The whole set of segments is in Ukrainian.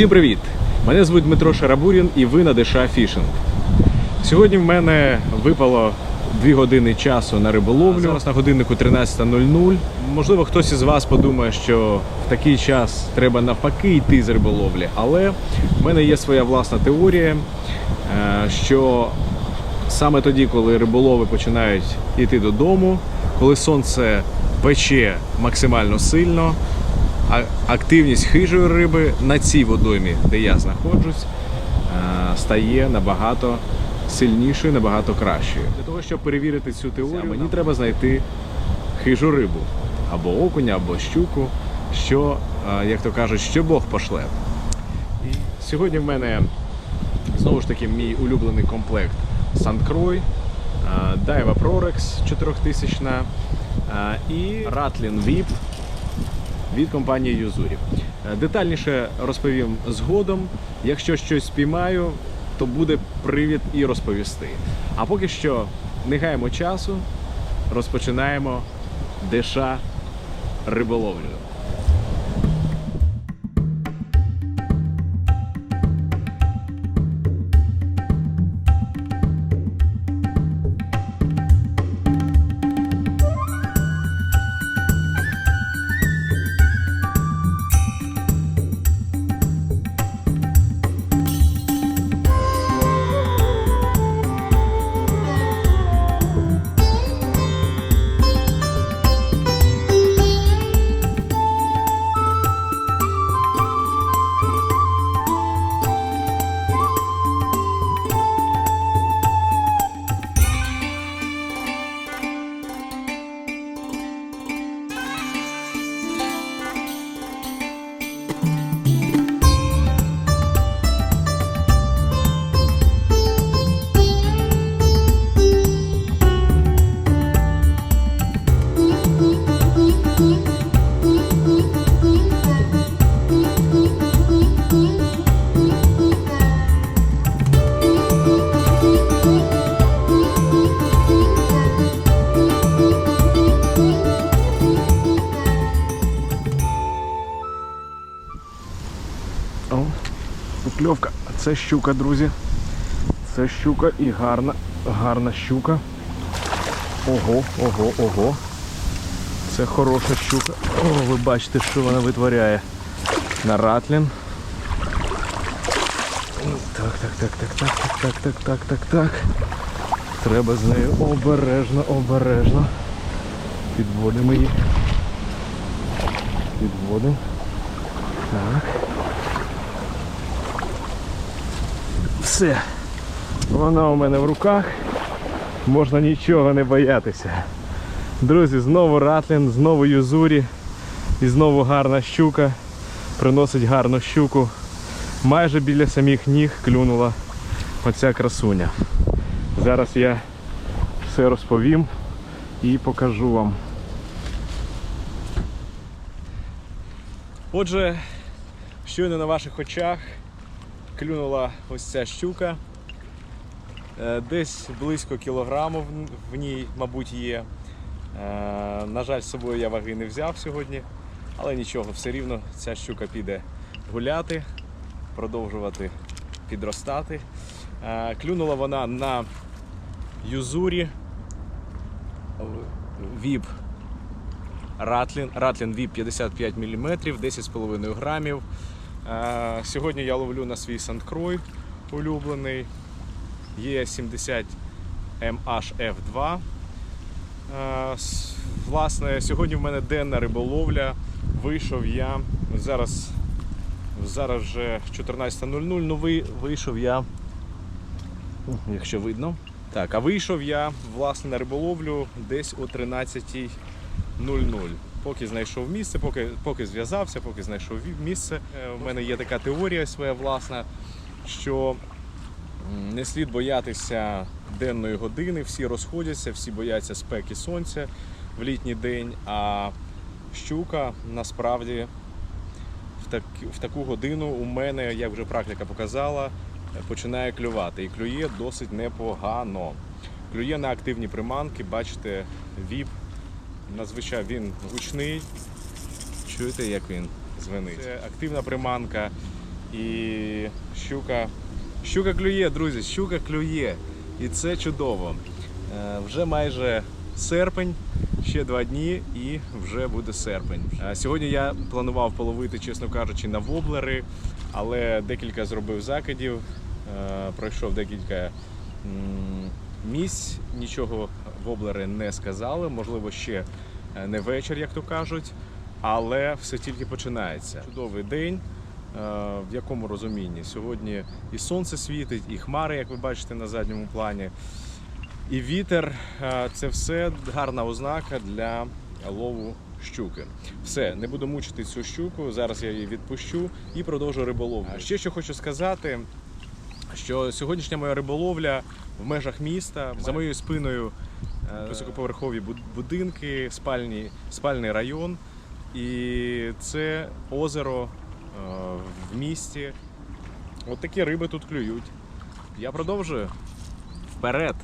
Усім привіт! Мене звуть Дмитро Шарабурін і ви на Деша Фішинг. Сьогодні в мене випало 2 години часу на риболовлю. Зараз на годиннику 13.00. Можливо, хтось із вас подумає, що в такий час треба навпаки йти з риболовлі, але в мене є своя власна теорія, е, що саме тоді, коли риболови починають йти додому, коли сонце пече максимально сильно, активність хижої риби на цій водоймі, де я знаходжусь, е, стає набагато сильнішою, набагато кращою. Для того, щоб перевірити цю теорію, мені треба знайти хижу рибу або окуня, або щуку, що, е, як то кажуть, що Бог пошле. І сьогодні в мене знову ж таки мій улюблений комплект Санкрой, Дайва Prorex 4000 е, і Ratlin VIP від компанії Юзурі. Е, Детальніше розповім згодом. Якщо щось спіймаю, то буде привід і розповісти. А поки що не гаємо часу, розпочинаємо деша риболовлю. Це щука, друзі. Це щука і гарна, гарна щука. Ого, ого, ого. Це хороша щука. О, ви бачите, що вона витворяє. На ратлін. Так, так, так, так, так, так, так, так, так, так, так. Треба з нею обережно, обережно. Підводимо її. Підводимо. Так. Все. Вона у мене в руках. Можна нічого не боятися. Друзі, знову ратлін, знову юзурі і знову гарна щука. Приносить гарну щуку. Майже біля самих ніг клюнула оця красуня. Зараз я все розповім і покажу вам. Отже, щойно на ваших очах клюнула ось ця щука. Е, Десь близько кілограму в- ній, мабуть, є. Е, На жаль, з собою я ваги не взяв сьогодні, але нічого, все рівно ця щука піде гуляти, продовжувати підростати. Е, Клюнула вона на юзурі віп Ратлін, Ратлін VIP 55 мм, 10,5 грамів. Е, Сьогодні я ловлю на свій Сандкрой улюблений. Є 70 MHF2. Е, Власне, сьогодні в мене денна риболовля. Вийшов я. Зараз, зараз вже 14.00. Ну, ви- вийшов я, якщо видно. Так, а вийшов я власне на риболовлю десь о 13.00. Поки знайшов місце, поки, поки зв'язався, поки знайшов місце. Е, У мене є така теорія своя власна, що не слід боятися денної години, всі розходяться, всі бояться спеки сонця в літній день, а щука насправді в, так, в таку годину у мене, як вже практика показала, е, починає клювати. І клює досить непогано. Клює на активні приманки, бачите, віп. Надзвичайно він гучний. Чуєте, як він звенить? Це активна приманка. І щука. Щука клює, друзі, щука клює. І це чудово. Е, Вже майже серпень, ще два дні і вже буде серпень. Е, Сьогодні я планував половити, чесно кажучи, на воблери, але декілька зробив закидів, е, пройшов декілька місць, нічого воблери не сказали. Можливо, ще е, не вечір, як то кажуть, але все тільки починається. Чудовий день. Е, В якому розумінні? Сьогодні і сонце світить, і хмари, як ви бачите на задньому плані, і вітер Е, це все гарна ознака для лову щуки. Все, не буду мучити цю щуку. Зараз я її відпущу і продовжу риболовлю. Ще що хочу сказати, що сьогоднішня моя риболовля в межах міста за моєю спиною високоповерхові будинки, спальні, спальний район, і це озеро е, в місті. От такі риби тут клюють. Я продовжую. Вперед!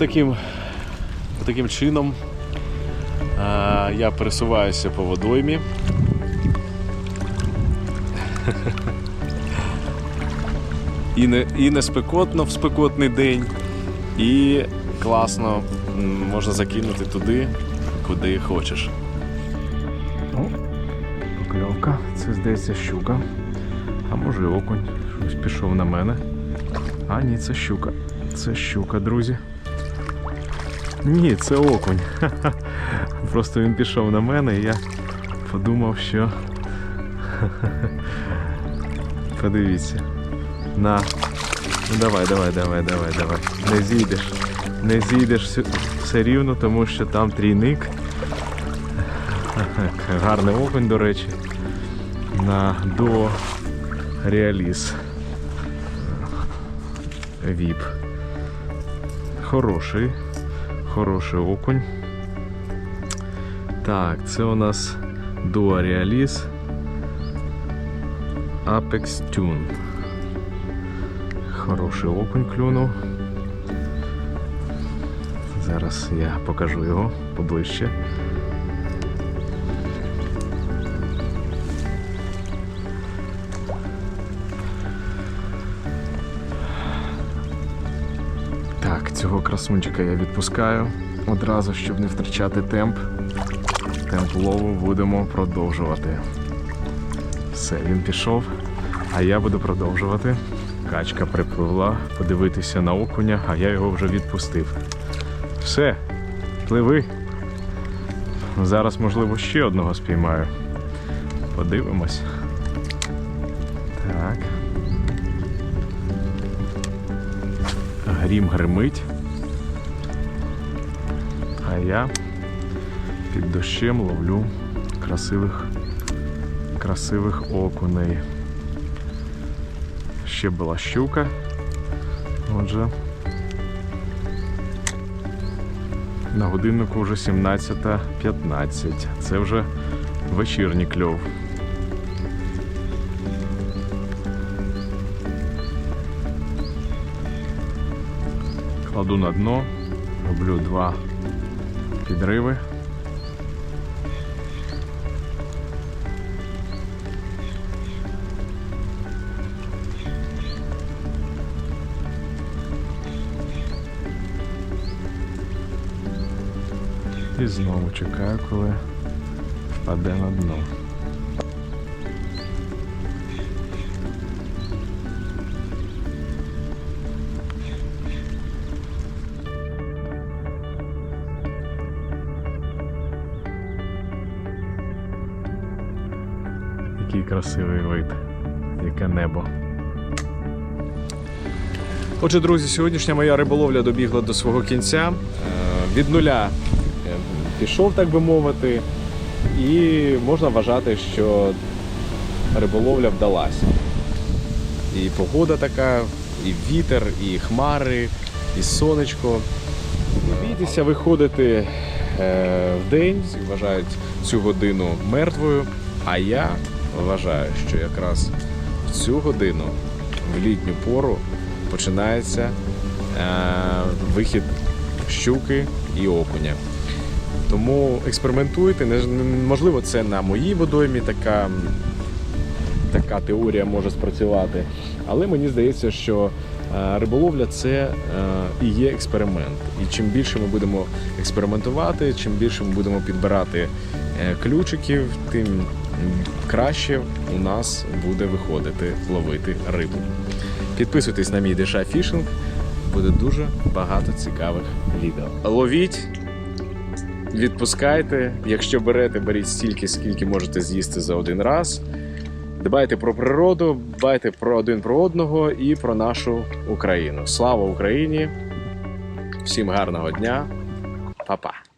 Таким, таким чином а, я пересуваюся по водоймі. І не, і не спекотно в спекотний день, і класно можна закинути туди, куди хочеш. О, покльовка, це здається щука. А може окунь. Щось пішов на мене. А ні, це щука. Це щука, друзі. Ні, це окунь. Просто він пішов на мене і я подумав, що. Подивіться. На. Ну давай, давай, давай, давай, давай. Не зійдеш. Не зійдеш все рівно, тому що там трійник. Гарний окунь, до речі. На до Реаліс. Віп. Хороший. Хороший окунь. Так, це у нас Dua Realis Apex Tune. Хороший окунь клюнув. Зараз я покажу його поближче. Цього красунчика я відпускаю одразу, щоб не втрачати темп. Темп лову будемо продовжувати. Все, він пішов, а я буду продовжувати. Качка припливла подивитися на окуня, а я його вже відпустив. Все, пливи. Зараз, можливо, ще одного спіймаю. Подивимось. Так. Грім гримить. Я під дощем ловлю красивих, красивих окуней. Ще була щука. Отже. На годиннику вже 17.15. Це вже вечірній кльов. Кладу на дно, роблю два підриви. І знову чекаю, коли впаде на дно. Красивий вид, яке небо. Отже, друзі, сьогоднішня моя риболовля добігла до свого кінця. Е, Від нуля е, пішов, так би мовити, і можна вважати, що риболовля вдалася. І погода така, і вітер, і хмари, і сонечко. Не бійтеся виходити е, в день, вважають цю годину мертвою. А я вважаю, що якраз в цю годину, в літню пору, починається е, вихід щуки і окуня. Тому експериментуйте. Можливо, це на моїй водоймі така, така теорія може спрацювати. Але мені здається, що е, риболовля це е, і є експеримент. І чим більше ми будемо експериментувати, чим більше ми будемо підбирати е, ключиків, тим краще у нас буде виходити ловити рибу. Підписуйтесь на мій Деша Фішинг, буде дуже багато цікавих відео. Ловіть, відпускайте. Якщо берете, беріть стільки, скільки можете з'їсти за один раз. Дбайте про природу, дбайте про один про одного і про нашу Україну. Слава Україні! Всім гарного дня, Па-па!